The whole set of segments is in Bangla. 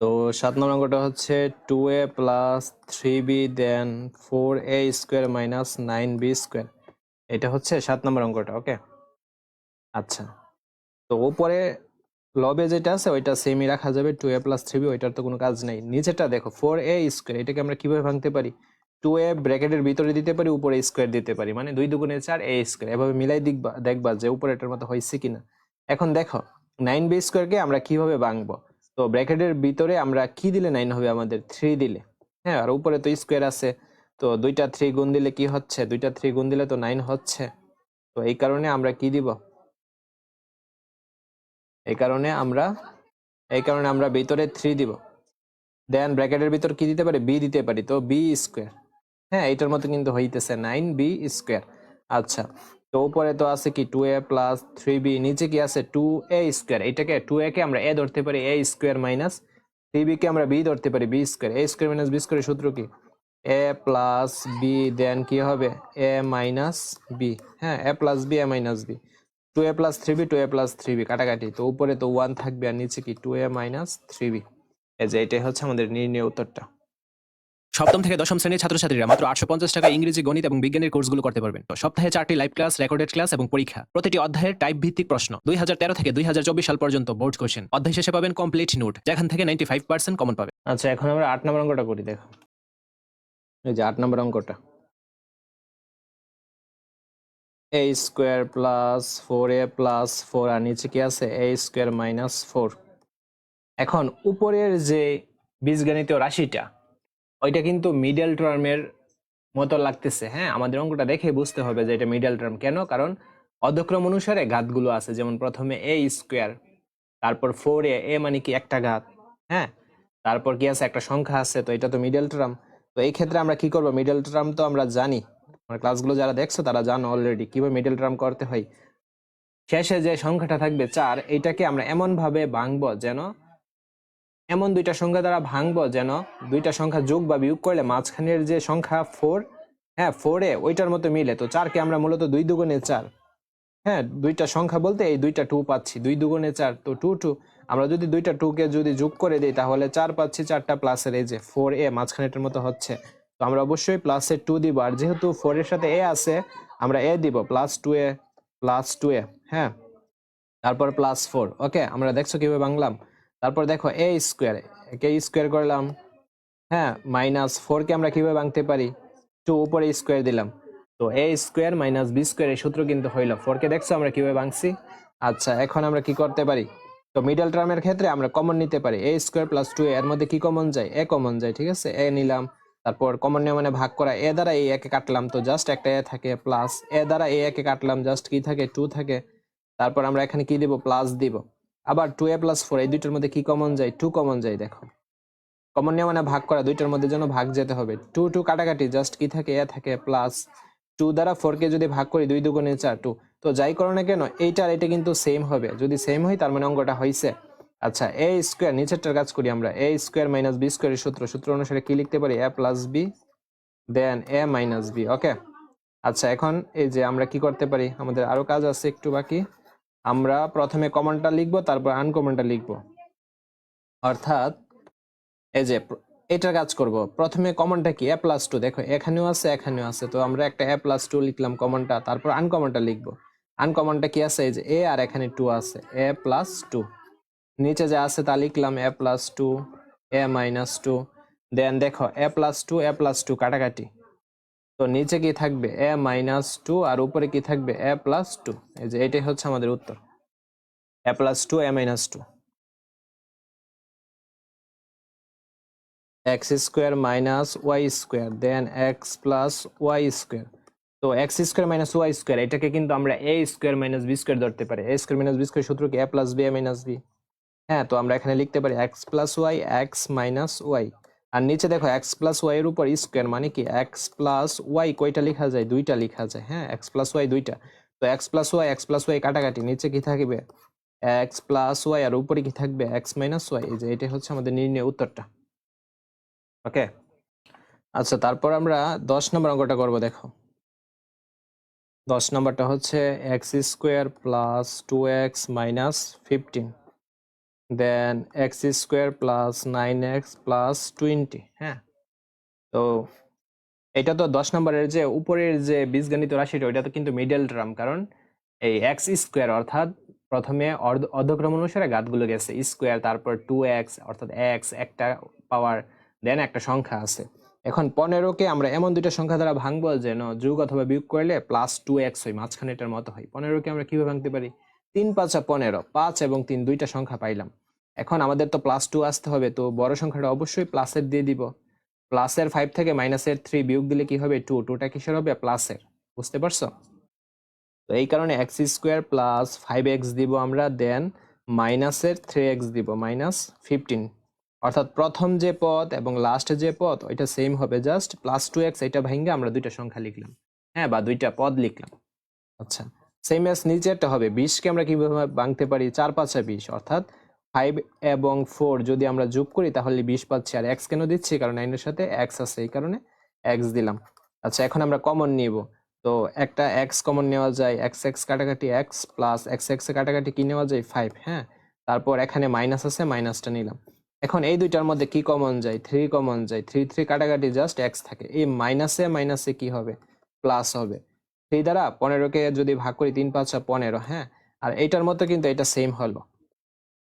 তো সাত নম্বর অঙ্কটা হচ্ছে two A plus three B then four A square minus nine B square এটা হচ্ছে সাত নম্বর অঙ্কটা ওকে আচ্ছা তো ওপরে লবে যেটা আছে, ওইটা সেমই রাখা যাবে। Two a plus three b ওইটার তো কোনো কাজ নেই। নিচেটা দেখো ফোর এ স্কোয়ার এটাকে আমরা কীভাবে ভাঙতে পারি? টু এ ব্র্যাকেটের ভিতরে দিতে পারি, উপরে স্কোয়ার দিতে পারি। মানে দুই দুগুণে চার এ স্কোয়ার এভাবে মিলাই দেখবা দেখবা যে উপরে এটার মতো হয়েছে কিনা। এখন দেখো নাইন বি স্কোয়ারকে আমরা কীভাবে ভাঙবো? তো ব্র্যাকেটের ভিতরে আমরা কি দিলে নাইন হবে? আমাদের থ্রি দিলে। হ্যাঁ আর উপরে তো স্কোয়ার আছে। তো দুইটা থ্রি গুণ দিলে কি হচ্ছে? দুইটা থ্রি গুণ দিলে তো নাইন হচ্ছে। তো এই কারণে আমরা কি দিব? এই কারণে আমরা, এই কারণে আমরা ভিতরে থ্রি দিব। দেন ব্র্যাকেটের ভিতর কি দিতে পারি? বি দিতে পারি। তো বি স্কোয়ার হ্যাঁ এটার মতো কিন্তু হইতেছে নাইন বি স্কোয়ার আচ্ছা। তো উপরে তো আছে কি two a plus three b নিচে কি আছে টু এ স্কোয়ার এটাকে টু এ কে আমরা এ ধরতে পারি a square minus three b কে আমরা বি ধরতে পারি b square a square minus b square সূত্র কি? এ প্লাস বি দেন কি হবে? এ মাইনাস বি হ্যাঁ a plus b a minus b two a plus three b two a plus three b কাটাকাটি। তো উপরে তো ওয়ান থাকবে আর নিচে কি two a minus three b এই যে এটাই হচ্ছে আমাদের নির্ণয় উত্তরটা। সপ্তম থেকে দশম শ্রেণির ছাত্রছাত্রীরা মাত্র আটশো পঞ্চাশ টাকা ইংরেজি, গণিত এবং বিজ্ঞানের কোর্সগুলো করতে পারবেন। সপ্তাহে চারটি লাইভ ক্লাস রেকর্ডেড ক্লাস এবং পরীক্ষা। প্রতিটি অধ্যায়ের টাইপ ভিত্তিক প্রশ্ন। দুই হাজার তেরো থেকে দুই হাজার চব্বিশ সাল পর্যন্ত বোর্ড কোশ্চেন অধ্যায় শেষে পাবেন কমপ্লিট নোট যেখান থেকে নাইনটি ফাইভ পার্সেন্ট কমন পাবেন। আচ্ছা এখন আমরা আট নম্বর অঙ্কটা করি, দেখো। এই যে আট নম্বর অঙ্কটা। A square plus four a plus four আর নিচে কি আছে? এ স্কোয়ার মাইনাস ফোর এখন উপরের যে বীজগণিতীয় রাশিটা ওইটা কিন্তু মিডল টার্মের মতো লাগতেছে হ্যাঁ? আমাদের অঙ্কটা দেখে বুঝতে হবে যে এটা মিডল টার্ম কেন? কারণ অধক্রম অনুসারে ঘাতগুলো আছে, যেমন প্রথমে এ স্কোয়ার তারপর ফোর এ এ মানে কি একটা ঘাত হ্যাঁ? তারপর কি আছে? একটা সংখ্যা আছে, তো এটা তো মিডল টার্ম তো এই ক্ষেত্রে আমরা কি করব? মিডল টার্ম তো আমরা জানি। আমার ক্লাসগুলো যারা দেখছ, তারা জানো অলরেডি কীভাবে মিডল টার্ম করতে হয়। শেষে যে সংখ্যাটা থাকবে চার এইটাকে আমরা এমন ভাবে ভাঙবো যেন এমন দুইটা সংখ্যা দ্বারা ভাঙবো যেন দুইটা সংখ্যা যোগ বা বিয়োগ করলে মাঝখানের যে সংখ্যা ফোর হ্যাঁ ফোরে ওইটার মতো মিলে। তো চারকে আমরা মূলত দুই দুগুণে চার। হ্যাঁ দুইটা সংখ্যা বলতে এই দুইটা টু পাচ্ছি, দুই দুগুণে চার। তো টু টু আমরা যদি দুইটা টুকে যদি যোগ করে দিই তাহলে চার পাচ্ছি, চারটা প্লাসের এই যে ফোর এ মাঝখানেটার মতো হচ্ছে। তো আমরা অবশ্যই প্লাসের টু দিব, আর যেহেতু ফোরের সাথে এ আছে, আমরা এ দিব plus two a plus two a হ্যাঁ। তারপর প্লাস ফোর ওকে আমরা দেখছ কীভাবে বাংলাম তারপর দেখো এ স্কোয়ার একে স্কোয়ার করলাম। হ্যাঁ মাইনাস ফোর কে আমরা কীভাবে ভাঙতে পারি? টু উপরে স্কোয়ার দিলাম। তো a square minus b square এই সূত্র কিন্তু হইল। ফোরকে দেখছ আমরা কীভাবে ভাঙছি? আচ্ছা এখন আমরা কি করতে পারি? তো মিডল টার্মের ক্ষেত্রে আমরা কমন নিতে পারি। এ স্কোয়ার প্লাস টু এর মধ্যে কি কমন যায়? এ কমন যায়, ঠিক আছে? এ নিলাম। তারপর কমন নিয়ে মানে ভাগ করা। এ দ্বারা এ একে কাটলাম। তো জাস্ট একটা এ থাকে প্লাস এ দ্বারা এ একে কাটলাম। জাস্ট কি থাকে? টু থাকে। তারপর আমরা এখানে কি দিব? প্লাস দিব। আবার টু এ প্লাস ফোর এই দুইটার মধ্যে কি কমন যায়? টু কমন যায়, দেখো। কমন নিয়ে মানে ভাগ করা, দুইটার মধ্যে যেন ভাগ যেতে হবে। টু টু কাটাকাটি জাস্ট কি থাকে এ থাকে প্লাস টু দ্বারা ফোর কে যদি ভাগ করি, দুই দুগুণে চার টু তো যাই করো না কেন, এইটা আর এটা কিন্তু সেম হবে। যদি সেম হয়, তার মানে অঙ্কটা হয়েছে আচ্ছা এ স্কোয়ার নিচেরটার কাজ করি আমরা। এ স্কোয়ার মাইনাস বি স্কোয়ারের সূত্র সূত্র অনুসারে কি লিখতে পারি? A plus b then a minus b okay আচ্ছা এখন এই যে আমরা কি করতে পারি? আমাদের আরও কাজ আছে একটু বাকি। আমরা প্রথমে কমনটা লিখব, তারপর আনকমনটা লিখব। অর্থাৎ, এই যে এটার কাজ করব। প্রথমে কমনটা কি? এ প্লাস টু দেখো, এখানেও আছে এখানেও আছে। তো আমরা একটা এ প্লাস টু লিখলাম কমনটা তারপর আনকমনটা লিখব। আনকমনটা কি আছে? এই যে এ আর এখানে টু আছে। এ প্লাস টু নিচে যা আছে তা লিখলাম a plus two a minus two then দেখো a plus two a plus two কাটাকাটি। তো নিচে কি থাকবে? এ মাইনাস টু আর উপরে কি থাকবে? এ প্লাস টু এই যে এটাই হচ্ছে আমাদের উত্তর। A plus two a minus two x square minus y square then x plus y square তো x square minus y square এটাকে কিন্তু আমরা a square minus b square ধরতে পারি। A square minus b square সূত্র কি? A plus b a minus b হ্যাঁ তো আমরা এখানে লিখতে পারি x plus y x minus y আর নিচে দেখো এক্স প্লাস ওয়াই এর উপর স্কোয়ার মানে কি? এক্স প্লাস ওয়াই কয়টা লেখা যায়? দুইটা লেখা যায় হ্যাঁ? এক্স প্লাস ওয়াই দুইটা। তো x plus y x plus y কাটাকাটি নিচে কি থাকবে? এক্স প্লাস ওয়াই আর উপরে কি থাকবে? এক্স মাইনাস ওয়াই এই যে এটাই হচ্ছে আমাদের নির্ণয় উত্তরটা। ওকে আচ্ছা তারপর আমরা দশ নম্বর অঙ্কটা করব, দেখো। দশ নম্বরটা হচ্ছে x square plus two x minus fifteen then x square plus nine x plus twenty হ্যাঁ? তো এটা তো দশ নম্বরের যে উপরের যে বীজগণিত রাশিটা, ওইটা তো কিন্তু মিডল টার্ম কারণ এই এক্স স্কোয়ার অর্থাৎ প্রথমে অর্ধ- অর্ধক্রম অনুসারে ঘাতগুলো গেছে স্কোয়ার তারপর টু এক্স অর্থাৎ এক্স একটা পাওয়ার দেন একটা সংখ্যা আছে। এখন পনেরোকে আমরা এমন দুইটা সংখ্যা দ্বারা ভাঙবো যেন যোগ অথবা বিয়োগ করলে প্লাস টু এক্স হয় মাঝখানে এটার মতো হয়। পনেরোকে আমরা কীভাবে ভাঙতে পারি? তিন, পাঁচা পনেরো। পাঁচ এবং তিন, দুইটা সংখ্যা পাইলাম। এখন আমাদের তো প্লাস টু আসতে হবে, তো বড় সংখ্যাটা অবশ্যই প্লাসের দিয়ে দিব। প্লাসের ফাইভ থেকে মাইনাসের থ্রি বিয়োগ দিলে কি হবে? টু টুটা কিসের হবে? প্লাসের বুঝতে পারছ? তো এই কারণে x square plus five x দিব আমরা দেন মাইনাসের থ্রি এক্স দিব মাইনাস ফিফটিন অর্থাৎ প্রথম যে পথ এবং লাস্টে যে পদ ওইটা সেম হবে জাস্ট প্লাস টু এক্স এটা ভেঙে আমরা দুইটা সংখ্যা লিখলাম। হ্যাঁ বা দুইটা পদ লিখলাম। আচ্ছা। সেম এস নিচেরটা হবে। বিশকে আমরা কীভাবে ভাঙতে পারি? চার পাঁচা বিশ। অর্থাৎ ফাইভ এবং ফোর যদি আমরা যোগ করি, তাহলে বিশ পাচ্ছি। আর এক্স কেন দিচ্ছি? কারণ নাইনের সাথে এক্স আছে। এই কারণে এক্স দিলাম। আচ্ছা এখন আমরা কমন নিব। তো একটা এক্স কমন নেওয়া যায়। এক্স এক্স কাটাকাটি এক্স প্লাস এক্স এক্স কাটাকাটি কি নেওয়া যায়? ফাইভ হ্যাঁ? তারপর এখানে মাইনাস আছে মাইনাসটা নিলাম। এখন এই দুইটার মধ্যে কি কমন যায়? থ্রি কমন যায়। থ্রি থ্রি কাটাকাটি জাস্ট এক্স থাকে। এই মাইনাসে মাইনাসে কি হবে? প্লাস হবে। থ্রি দ্বারা পনেরোকে যদি ভাগ করি তিন পাঁচা পনেরো হ্যাঁ? আর এইটার মতো কিন্তু এটা সেম হলো।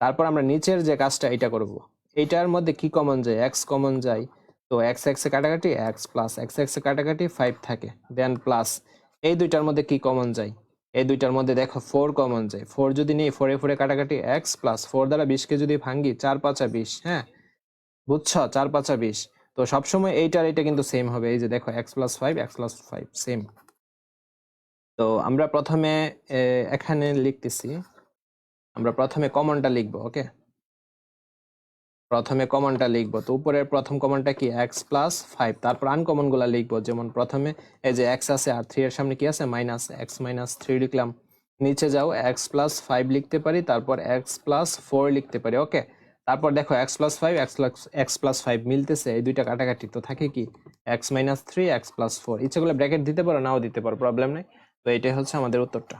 তারপর আমরা নিচের যে কাজটা এটা করব। এইটার মধ্যে কি কমন যায়? এক্স কমন যায়। তো এক্স এক্স কাটাকাটি এক্স প্লাস এক্স এক্স কাটাকাটি ফাইভ থাকে। দেন প্লাস এই দুইটার মধ্যে কি কমন যায়? এই দুইটার মধ্যে দেখো ফোর কমন যায়। ফোর যদি নেই ফোরে ফোরে কাটাকাটি এক্স প্লাস ফোর দ্বারা বিশকে যদি ভাঙ্গি, চার পাঁচা বিশ হ্যাঁ? বুঝছ? চার পাঁচা বিশ। তো সবসময় এইটার এটা কিন্তু সেম হবে। এই যে দেখো x plus five x plus five same তো আমরা প্রথমে এখানে লিখতেছি। আমরা প্রথমে কমনটা লিখব, ওকে? প্রথমে কমনটা লিখব, তো উপরের প্রথম কমনটা কি? এক্স প্লাস ফাইভ তারপর আনকমনগুলা লিখব, যেমন প্রথমে, এই যে এক্স আছে আর থ্রি এর সামনে কি আছে? মাইনাস এক্স মাইনাস থ্রি লিখলাম। নিচে যাও এক্স প্লাস ফাইভ লিখতে পারি, তারপর এক্স প্লাস ফোর লিখতে পারি, ওকে? তারপর দেখো x plus five x plus x plus five মিলতেছে, এই দুইটা কাটাকাটি, তো থাকে কি? X minus three x plus four ইচ্ছে করলে ব্র্যাকেট দিতে পারো, নাও দিতে পারো প্রবলেম নেই। তো এটাই হচ্ছে আমাদের উত্তরটা।